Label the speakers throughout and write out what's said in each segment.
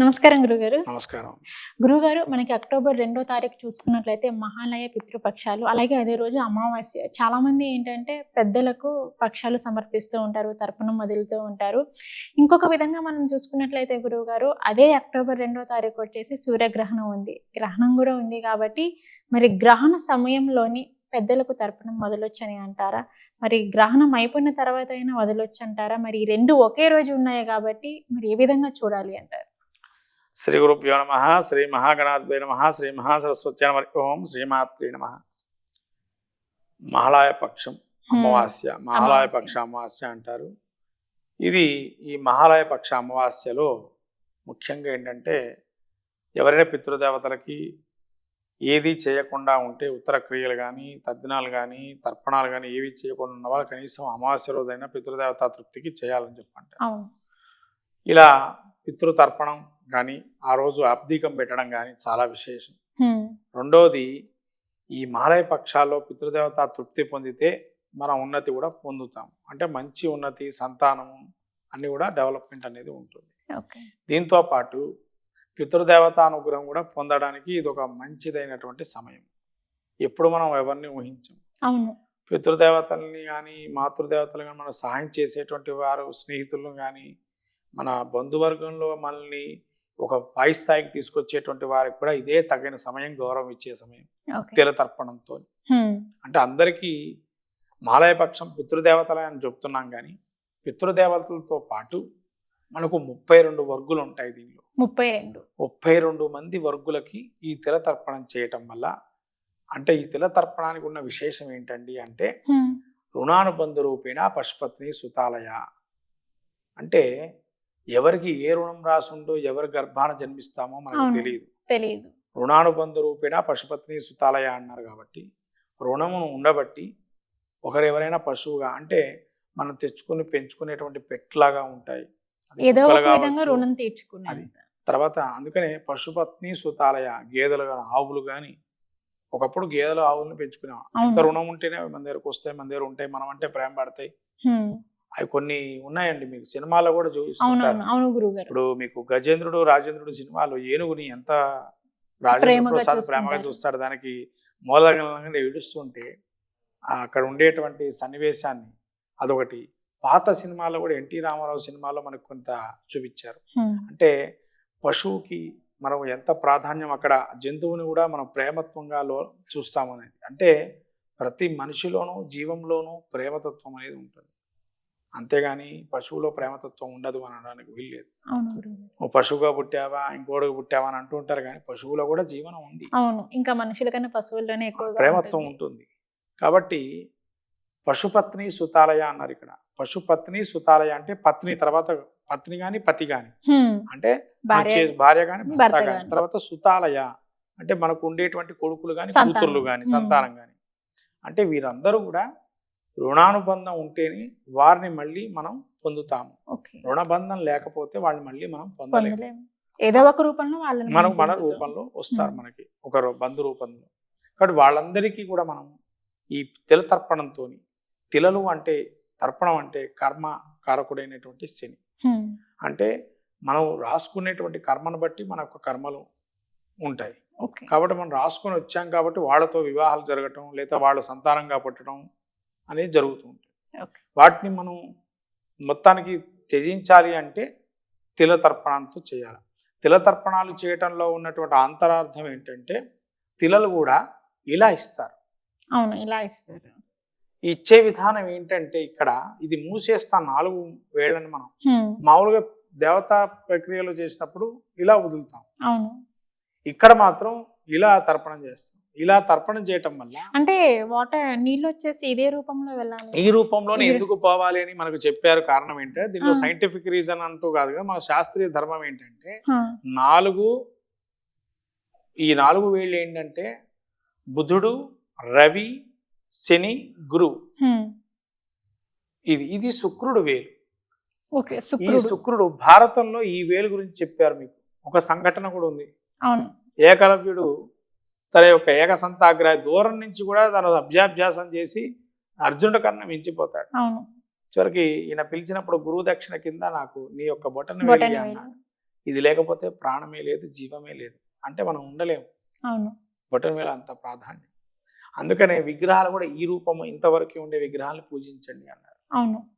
Speaker 1: నమస్కారం గురుగారు.
Speaker 2: నమస్కారం.
Speaker 1: గురుగారు మనకి అక్టోబర్ రెండో తారీఖు చూసుకున్నట్లయితే మహాలయ పితృపక్షాలు అలాగే అదే రోజు అమావాస్య. చాలా మంది ఏంటంటే పెద్దలకు పక్షాలు సమర్పిస్తూ ఉంటారు తర్పణం వదులుతూ ఉంటారు. ఇంకొక విధంగా మనం చూసుకున్నట్లయితే గురువు గారు అదే అక్టోబర్ రెండో తారీఖు వచ్చేసి సూర్యగ్రహణం ఉంది. గ్రహణం కూడా ఉంది కాబట్టి మరి గ్రహణ సమయంలోని పెద్దలకు తర్పణం వదలొచ్చని అంటారా? మరి గ్రహణం అయిపోయిన తర్వాత అయినా వదలొచ్చు అంటారా మరి రెండు ఒకే రోజు ఉన్నాయి కాబట్టి మరి ఏ విధంగా చూడాలి అంటారు?
Speaker 2: శ్రీ గురుభ్యో నమ శ్రీ మహాగణాధిపతి నమ శ్రీ మహాసరస్వతి నమ ఓం శ్రీమాత్రి నమ. మహాలయ పక్షం అమావాస్య మహాలయ
Speaker 1: అమావాస్య.
Speaker 2: పక్ష అమావాస్య అంటారు. ఇది ఈ మహాలయ పక్ష అమావాస్యలో ముఖ్యంగా ఏంటంటే ఎవరైనా పితృదేవతలకి ఏది చేయకుండా ఉంటే ఉత్తర క్రియలు కానీ తద్దినాలు కానీ తర్పణాలు కానీ ఏవి చేయకుండా ఉన్న వాళ్ళు కనీసం అమావాస్య రోజైనా పితృదేవతా తృప్తికి చేయాలని చెప్పంటే
Speaker 1: అవును.
Speaker 2: ఇలా పితృతర్పణం కానీ ఆ రోజు అబ్దీకం పెట్టడం కానీ చాలా విశేషం. రెండోది ఈ మాలయ పక్షాల్లో పితృదేవత తృప్తి పొందితే మనం ఉన్నతి కూడా పొందుతాం. అంటే మంచి ఉన్నతి సంతానము అన్ని కూడా డెవలప్మెంట్ అనేది ఉంటుంది. దీంతో పాటు పితృదేవత అనుగ్రహం కూడా పొందడానికి ఇది ఒక మంచిదైనటువంటి సమయం. ఎప్పుడు మనం ఎవరిని ఊహించం.
Speaker 1: అవును.
Speaker 2: పితృదేవతల్ని కానీ మాతృదేవతలు కానీ మనం సహాయం చేసేటువంటి వారు స్నేహితులను కానీ మన బంధువర్గంలో మనల్ని ఒక పై స్థాయికి తీసుకొచ్చేటువంటి వారికి కూడా ఇదే తగిన సమయం గౌరవం ఇచ్చే సమయం. తిల తర్పణంతో. అంటే అందరికీ మాలయపక్షం పితృదేవతలే అని చెప్తున్నాం కానీ పితృదేవతలతో పాటు మనకు ముప్పై రెండు వర్గులు ఉంటాయి దీనిలో.
Speaker 1: ముప్పై రెండు.
Speaker 2: ముప్పై రెండు మంది వర్గులకి ఈ తిల తర్పణం చేయటం వల్ల అంటే ఈ తిల తర్పణానికి ఉన్న విశేషం ఏంటండి అంటే. రుణానుబంధ రూపేణ పశుపత్ని సుతాలయ. అంటే ఎవరికి ఏ రుణం రాసుండో ఎవరి గర్భాన జన్మిస్తామో మనకు. తెలియదు
Speaker 1: తెలియదు
Speaker 2: రుణానుబంధ రూపేణ పశుపత్ని సుతాలయ అన్నారు కాబట్టి రుణమును ఉండబట్టి ఒకరు ఎవరైనా పశువుగా అంటే మనం తెచ్చుకుని పెంచుకునేటువంటి పెట్లాగా ఉంటాయి.
Speaker 1: రుణం.
Speaker 2: తర్వాత అందుకనే పశుపత్ని సుతాలయ గేదెలు కానీ ఆవులు కానీ ఒకప్పుడు గేదెలు ఆవులను పెంచుకునేవాం
Speaker 1: అవును.
Speaker 2: ఎంత రుణం ఉంటేనే మన దగ్గరకు వస్తాయి మన దగ్గర ఉంటాయి మనం అంటే ప్రేమ పడతాయి. అవి కొన్ని ఉన్నాయండి మీకు సినిమాలో కూడా చూపిస్తుంటారు.
Speaker 1: గారు.
Speaker 2: ఇప్పుడు మీకు గజేంద్రుడు రాజేంద్రుడు సినిమాలో ఏనుగుని ఎంత రాజేంద్ర
Speaker 1: ప్రేమగా
Speaker 2: ప్రసాద్ ప్రేమగా. చూస్తాడు దానికి మూలధనంగా ఏడుస్తుంటే అక్కడ ఉండేటువంటి సన్నివేశాన్ని అదొకటి. పాత సినిమాలో కూడా ఎన్టీ రామారావు సినిమాలో మనకు కొంత చూపించారు. అంటే పశువుకి మనం ఎంత ప్రాధాన్యం అక్కడ జంతువుని కూడా మనం ప్రేమత్వంగా లో చూస్తామనేది. అంటే ప్రతి మనిషిలోనూ జీవంలోనూ ప్రేమతత్వం అనేది ఉంటుంది. అంతేగాని పశువులో ప్రేమతత్వం ఉండదు అనడానికి వీల్లేదు. నువ్వు పశువుగా పుట్టావా ఇంకోటిగా పుట్టావా అని అంటూ ఉంటారు కానీ పశువులో కూడా జీవనం ఉంది
Speaker 1: అవును ఇంకా మనుషుల కన్నా పశువుల్లోనే ఎక్కువగా
Speaker 2: ప్రేమత్వం
Speaker 1: ఉంటుంది.
Speaker 2: కాబట్టి పశుపత్ని సుతాలయ అన్నారు ఇక్కడ పశుపత్ని సుతాలయ అంటే పత్ని తర్వాత పత్ని కానీ పతి
Speaker 1: హ్మ్.
Speaker 2: అంటే
Speaker 1: భార్య
Speaker 2: కానీ భర్త
Speaker 1: గాని.
Speaker 2: తర్వాత సుతాలయ అంటే మనకు ఉండేటువంటి కొడుకులు
Speaker 1: సంతానం.
Speaker 2: కూతుర్లు కానీ
Speaker 1: Hmm.
Speaker 2: సంతానం కానీ అంటే వీరందరూ కూడా రుణానుబంధం ఉంటేనే వారిని మళ్ళీ మనం పొందుతాము. రుణబంధం లేకపోతే వాళ్ళని మళ్ళీ మనం పొందలేము.
Speaker 1: ఏదో ఒక రూపంలో వాళ్ళని
Speaker 2: మనం మన. రూపంలో వస్తారు. మనకి ఒక బంధు రూపంలో. కాబట్టి వాళ్ళందరికీ కూడా మనం ఈ తిల తర్పణంతో తిలలు అంటే తర్పణం అంటే కర్మ కారకుడైనటువంటి శని. అంటే మనం రాసుకునేటువంటి కర్మను బట్టి మనకు కర్మలు ఉంటాయి. కాబట్టి మనం రాసుకొని వచ్చాం కాబట్టి వాళ్ళతో వివాహాలు జరగటం లేదా వాళ్ళ సంతానంగా పుట్టడం అనేది జరుగుతూ ఉంటుంది. వాటిని మనం మొత్తానికి త్యజించాలి అంటే తిల తర్పణంతో చేయాలి. తిల తర్పణాలు చేయటంలో ఉన్నటువంటి అంతరార్థం ఏంటంటే తిలలు కూడా ఇలా ఇస్తారు.
Speaker 1: అవును ఇలా ఇస్తారు.
Speaker 2: ఇచ్చే విధానం ఏంటంటే ఇక్కడ ఇది మూసేస్తా నాలుగు వేళ్ళని మనం. మామూలుగా దేవతా ప్రక్రియలు చేసినప్పుడు ఇలా వదులుతాం.
Speaker 1: అవును.
Speaker 2: ఇక్కడ మాత్రం ఇలా తర్పణం చేస్తాం. ఇలా తర్పణం చేయటం వల్ల
Speaker 1: అంటే వాటర్ నీళ్ళు వచ్చేసి ఇదే రూపంలో వెళ్ళాలి.
Speaker 2: ఈ రూపంలోనే ఎందుకు పోవాలి అని మనకు చెప్పారు కారణం ఏంటంటే దీనిలో. సైంటిఫిక్ రీజన్ అంటూ కాదుగా మన శాస్త్రీయ ధర్మం ఏంటంటే. నాలుగు ఈ నాలుగు వేళ్ళు ఏంటంటే బుధుడు రవి శని
Speaker 1: హ్మ్.
Speaker 2: ఇది ఇది శుక్రుడు వేలు.
Speaker 1: ఓకే
Speaker 2: ఈ
Speaker 1: శుక్రుడు.
Speaker 2: భారతంలో ఈ వేలు గురించి చెప్పారు మీకు. ఒక సంఘటన కూడా ఉంది. ఏకలవ్యుడు తన యొక్క ఏకసంతాగ్రహ దూరం నుంచి కూడా తన అభ్యాభ్యాసం చేసి అర్జునుడి కన్నా మించిపోతాడు.
Speaker 1: అవును.
Speaker 2: చివరికి ఈయన పిలిచినప్పుడు గురువు దక్షిణ కింద నాకు నీ యొక్క బొటన. అన్నాడు. ఇది లేకపోతే ప్రాణమే లేదు జీవమే లేదు. అంటే మనం ఉండలేము.
Speaker 1: అవును.
Speaker 2: బొటన్ వేల అంత ప్రాధాన్యం. అందుకనే విగ్రహాలు కూడా ఈ రూపము ఇంతవరకు ఉండే విగ్రహాలను పూజించండి అన్నారు.
Speaker 1: అవును.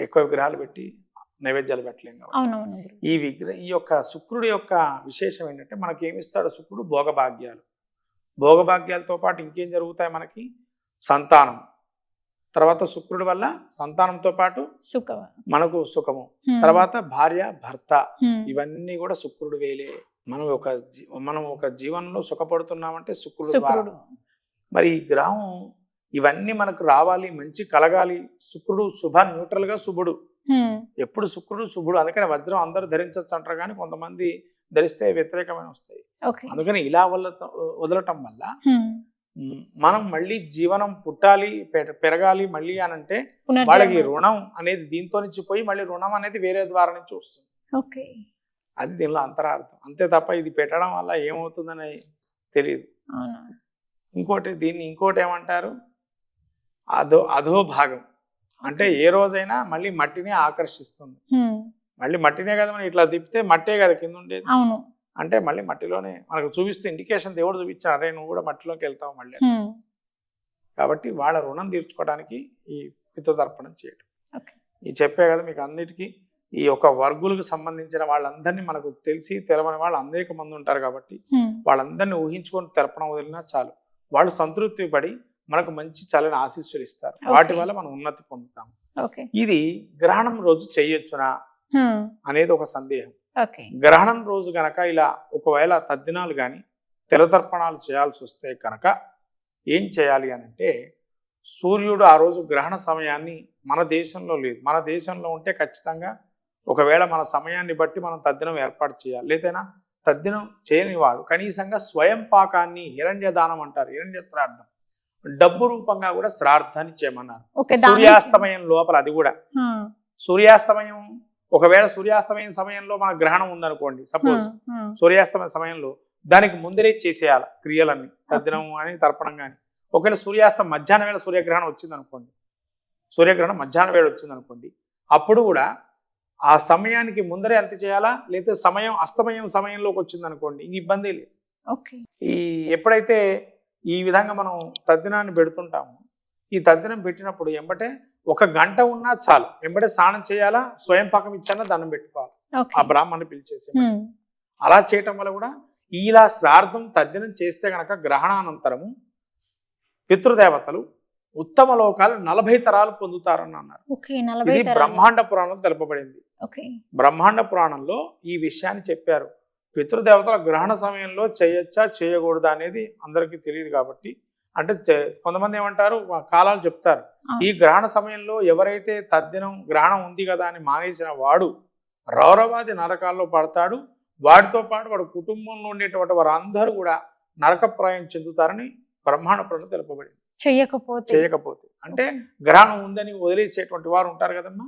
Speaker 2: ఎక్కువ విగ్రహాలు పెట్టి నైవేద్యాలు పెట్టలేం కాబట్టి. ఈ విగ్రహ ఈ యొక్క శుక్రుడి యొక్క విశేషం ఏంటంటే మనకి ఏమి ఇస్తాడు శుక్రుడు భోగభాగ్యాలు. భోగభాగ్యాలతో పాటు ఇంకేం జరుగుతాయి మనకి? సంతానం. తర్వాత శుక్రుడి వల్ల సంతానంతో పాటు
Speaker 1: సుఖ.
Speaker 2: మనకు సుఖము. తర్వాత భార్య భర్త. ఇవన్నీ కూడా శుక్రుడు వేలే. మనం ఒక మనం ఒక జీవనంలో సుఖపడుతున్నామంటే శుక్రుడు మరి ఈ గ్రహం ఇవన్నీ మనకు రావాలి మంచి కలగాలి. శుక్రుడు శుభ న్యూట్రల్గా శుభుడు. ఎప్పుడు శుక్రుడు శుభుడు అందుకని వజ్రం అందరూ ధరించవచ్చు అంటారు కానీ కొంతమంది ధరిస్తే వ్యతిరేకమైన వస్తాయి. అందుకని ఇలా వల్ల వదలటం వల్ల మనం మళ్ళీ జీవనం పుట్టాలి పెర- పెరగాలి మళ్ళీ అని అంటే. వాళ్ళకి రుణం అనేది దీంతో నుంచి పోయి మళ్ళీ రుణం అనేది వేరే ద్వారా నుంచి వస్తుంది.
Speaker 1: ఓకే.
Speaker 2: అది దీనిలో అంతరార్థం. అంతే తప్ప ఇది పెట్టడం వల్ల ఏమవుతుందని తెలియదు ఇంకోటి దీన్ని ఇంకోటి ఏమంటారు? అధో అధో భాగం అంటే ఏ రోజైనా మళ్ళీ మట్టినే ఆకర్షిస్తుంది. మళ్ళీ మట్టినే కదా మనం ఇట్లా తిప్పితే మట్టే కదా కింద ఉండేది
Speaker 1: అవును
Speaker 2: అంటే మళ్ళీ మట్టిలోనే మనకు చూపిస్తే ఇండికేషన్ దేవుడు చూపించాడు అరే నువ్వు కూడా మట్టిలోకి వెళ్తావు మళ్ళీ. కాబట్టి వాళ్ళ రుణం తీర్చుకోవడానికి ఈ పితృతర్పణం చేయడం. ఈ చెప్పే కదా మీకు అన్నిటికీ ఈ యొక్క వర్గులకు సంబంధించిన వాళ్ళందరినీ మనకు తెలిసి తెలవని వాళ్ళు అనేక మంది ఉంటారు కాబట్టి. వాళ్ళందరినీ ఊహించుకొని తెలపడం వదిలినా చాలు వాళ్ళు సంతృప్తి పడి మనకు మంచి చల్లని ఆశీస్సులు ఇస్తారు. వాటి. వల్ల మనం ఉన్నతి పొందుతాం. ఇది గ్రహణం రోజు చేయొచ్చునా. అనేది ఒక సందేహం. గ్రహణం రోజు గనక ఇలా ఒకవేళ తద్దినాలు కానీ తెలతర్పణాలు చేయాల్సి వస్తే కనుక ఏం చేయాలి అని అంటే సూర్యుడు ఆ రోజు గ్రహణ సమయాన్ని మన దేశంలో లేదు. మన దేశంలో ఉంటే ఖచ్చితంగా ఒకవేళ మన సమయాన్ని బట్టి మనం తద్దినం ఏర్పాటు చేయాలి. లేదైనా తద్దినం చేయని వాడు కనీసంగా స్వయం పాకాన్ని హిరణ్య దానం అంటారు. హిరణ్య శ్రాద్ధం డబ్బు రూపంగా కూడా శ్రాద్ధాన్ని చేయమన్నారు. సూర్యాస్తమయం లోపల అది కూడా. సూర్యాస్తమయం ఒకవేళ సూర్యాస్తమయం సమయంలో మన గ్రహణం ఉందనుకోండి సపోజ్. సూర్యాస్తమయ సమయంలో దానికి ముందరే చేసేయాలి క్రియలన్నీ తద్దినం అని తర్పణం కానీ ఒకవేళ సూర్యాస్తం మధ్యాహ్నం వేళ సూర్యగ్రహణం వచ్చింది అనుకోండి సూర్యగ్రహణం మధ్యాహ్నం వేళ వచ్చింది అనుకోండి అప్పుడు కూడా ఆ సమయానికి ముందరే అంత చేయాలా? లేకపోతే సమయం అస్తమయం సమయంలోకి వచ్చింది అనుకోండి ఇంక ఇబ్బంది లేదు. ఈ ఎప్పుడైతే ఈ విధంగా మనం తద్దినాన్ని పెడుతుంటామో. ఈ తద్దినం పెట్టినప్పుడు ఎంబటే ఒక గంట ఉన్నా చాలు. ఎంబటే స్నానం చేయాలా? స్వయం పాకం ఇచ్చానా? దండం పెట్టుకోవాలి? ఆ బ్రాహ్మణ్ణి పిలిచేసి. అలా చేయటం వల్ల కూడా ఇలా శ్రార్థం తద్దినం చేస్తే గనక గ్రహణానంతరము పితృదేవతలు ఉత్తమ లోకాలు నలభై తరాలు పొందుతారని అన్నారు. ఇది. బ్రహ్మాండ పురాణంలో తెలుపబడింది. బ్రహ్మాండ పురాణంలో ఈ విషయాన్ని చెప్పారు. పితృదేవతల గ్రహణ సమయంలో చేయొచ్చా చేయకూడదా అనేది అందరికీ తెలియదు కాబట్టి. అంటే కొంతమంది ఏమంటారు కాలాలు చెప్తారు. ఈ గ్రహణ సమయంలో ఎవరైతే తద్దినం గ్రహణం ఉంది కదా అని మానేసిన వాడు రౌరవాది నరకాల్లో పడతాడు. వాడితో పాటు వాడు కుటుంబంలో ఉండేటువంటి వారందరూ కూడా నరకప్రాయం చెందుతారని బ్రహ్మాండ పురాణం తెలుపబడింది.
Speaker 1: చెయ్యకపోతే
Speaker 2: చేయకపోతే. అంటే గ్రహణం ఉందని వదిలేసేటువంటి వారు ఉంటారు కదమ్మా.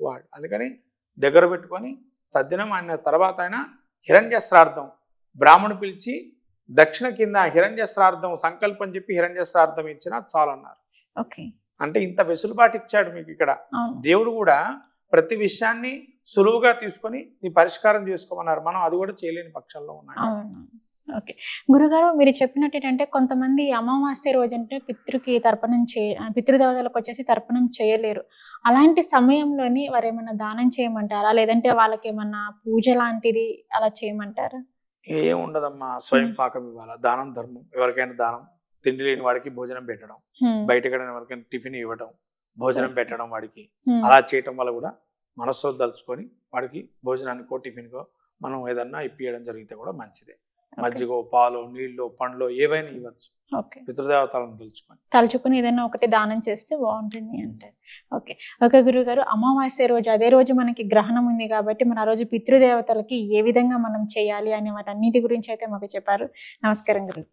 Speaker 2: వాడు. అందుకని దగ్గర పెట్టుకొని తద్దినం అయిన తర్వాత ఆయన హిరణ్య శ్రార్థం బ్రాహ్మణు పిలిచి దక్షిణ కింద హిరణ్య శ్రార్థం సంకల్పం చెప్పి హిరణ్య శ్రార్థం ఇచ్చినా చాలన్నారు.
Speaker 1: ఓకే.
Speaker 2: అంటే ఇంత వెసులుబాటు ఇచ్చాడు మీకు ఇక్కడ. దేవుడు కూడా ప్రతి విషయాన్ని సులువుగా తీసుకొని నీ పరిష్కారం చేసుకోమన్నారు. మనం అది కూడా చేయలేని పక్షంలో ఉన్నాం
Speaker 1: అవును. ఓకే. గురుగారు మీరు చెప్పినట్టు ఏంటంటే కొంతమంది అమావాస్య రోజు అంటే పితృకి తర్పణం చే పితృదేవతలకు వచ్చేసి తర్పణం చేయలేరు. అలాంటి సమయంలోని వారు ఏమైనా దానం చేయమంటారా? లేదంటే వాళ్ళకి ఏమన్నా పూజ లాంటిది అలా చేయమంటారా?
Speaker 2: ఏం ఉండదమ్మా. స్వయం పాకం ఇవ్వాలా. దానం ధర్మం. ఎవరికైనా దానం. తిండి లేని వాడికి భోజనం పెట్టడం.
Speaker 1: హ్మ్.
Speaker 2: బయటకు ఎవరికైనా టిఫిన్ ఇవ్వడం భోజనం పెట్టడం వాడికి. అలా చేయటం వల్ల కూడా మనస్సు దలుచుకొని వాడికి భోజనానికో టిఫిన్కో మనం ఏదన్నా ఇప్పియడం జరిగితే కూడా మంచిదే. మజ్జిగో పాలు నీళ్ళు పండ్లు ఏవైనా ఇవ్వచ్చు.
Speaker 1: ఓకే.
Speaker 2: పితృదేవతలను తెలుసుకొని
Speaker 1: తలుచుకుని ఏదైనా ఒకటి దానం చేస్తే బాగుంటుంది అంటే ఓకే. ఓకే గురువు గారు అమావాస్య రోజు అదే రోజు మనకి గ్రహణం ఉంది కాబట్టి మన ఆ రోజు పితృదేవతలకి ఏ విధంగా మనం చేయాలి అనే వాటన్నిటి గురించి అయితే మాకు చెప్పారు. నమస్కారం గురువు